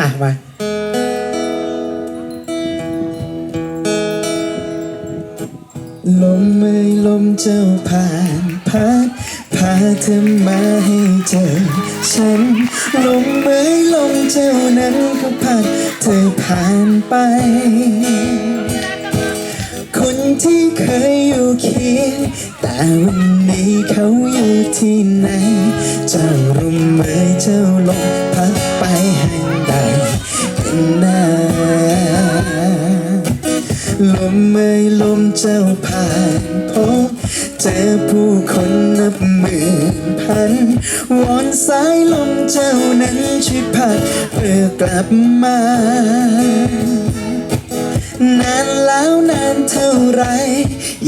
อะมาลมเอ่ยลมเจ้าผ่านพัดพาเธอมาให้เจอฉันลมเอ่ยลมเจ้านั้นก็พัดเธอผ่านไป คนที่เคยอยู่เคียงแต่วันนี้เขาอยู่ที่ไหน เจ้าลมเอ่ยเจ้าลมพัดไปแห่งใดกันนาลมเอ่ยลมเจ้าผ่านพบเจอผู้คนนับหมื่นพันวอนสายลมเจ้านั้นช่วยพัดเพื่อกลับมา นานแล้วนานเท่าไร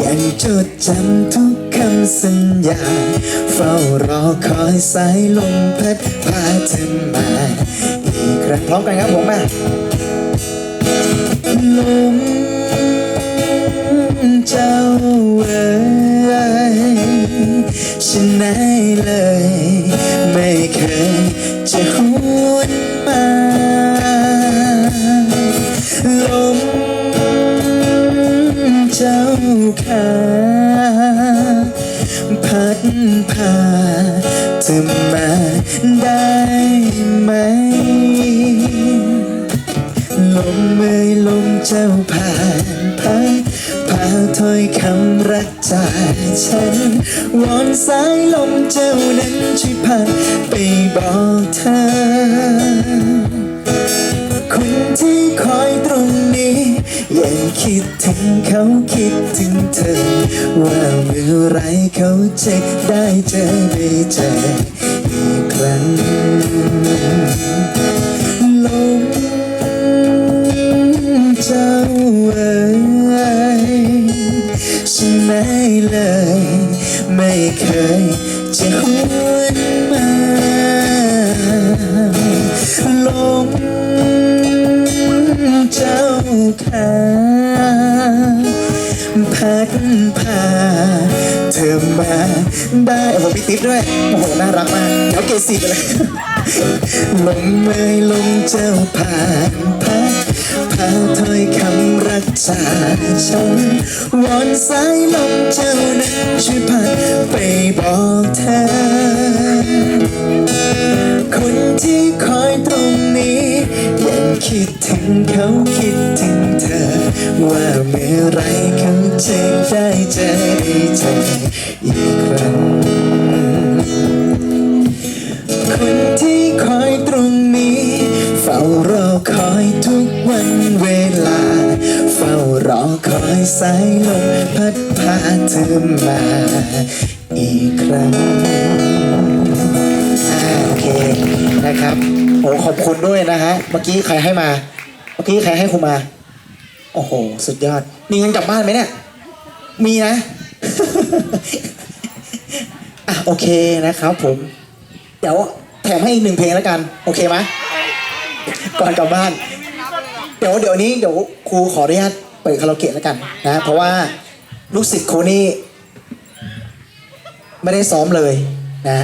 ยังจดจำทุกคำสัญญา เฝ้ารอคอยสายลมพัดพาเธอมาอีกครั้งพร้อมกันครับผมมาลมเจ้าเอ๋ยฉันไหนเลย ขาพัดพาเธอมาได้ไหม ลมเอ่ยลมเจ้าผ่านพัดพาถ้อยคำรักจากฉัน วอนสายลมเจ้านั้นช่วยพัดไปบอกเธอคนที่คอย ยังคิดถึงเขาคิดถึงเธอ ว่าเมื่อไรเขาจะได้เจอได้เจออีกครั้งลมเจ้าเอ๋ยฉันไม่เลย ไม่เคยจะหวนมาลมเจ้าขา พัดพาเธอมาได้โอ้โหพี่ติ๊บด้วยโอ้โหน่ารักมากเดี๋ยวเกสีไปเลยลมเอ่ยลมเจ้าผ่านพัดพาถ้อยคำรักจากฉันวอนสายลมเจ้านั้นช่วยพัดไปบอกเธ เขาคิดถึงเธอ ว่าเมื่อไรเขาจะได้เจอเจออีกครั้ง คนที่คอยตรงนี้ เฝ้ารอคอยทุกวันเวลา เฝ้ารอคอยสายลมพัดพาเธอมาอีกครั้งโอเคนะครับโอ้ขอบคุณด้วยนะฮะ เมื่อกี้ใครให้มา เมื่อกี้ใครให้คุณมา โอ้โห สุดยอด มีเงินกลับบ้านไหมเนี่ย มีนะ อะโอเคนะครับผม เดี๋ยวแถมให้อีกหนึ่งเพลงแล้วกัน โอเคไหมก่อนกลับบ้าน เดี๋ยวเดี๋ยวนี้เดี๋ยวครูขออนุญาตเปิดคาราโอเกะแล้วกันนะ เพราะว่าลูกศิษย์ครูนี่ ไม่ได้ซ้อมเลยนะ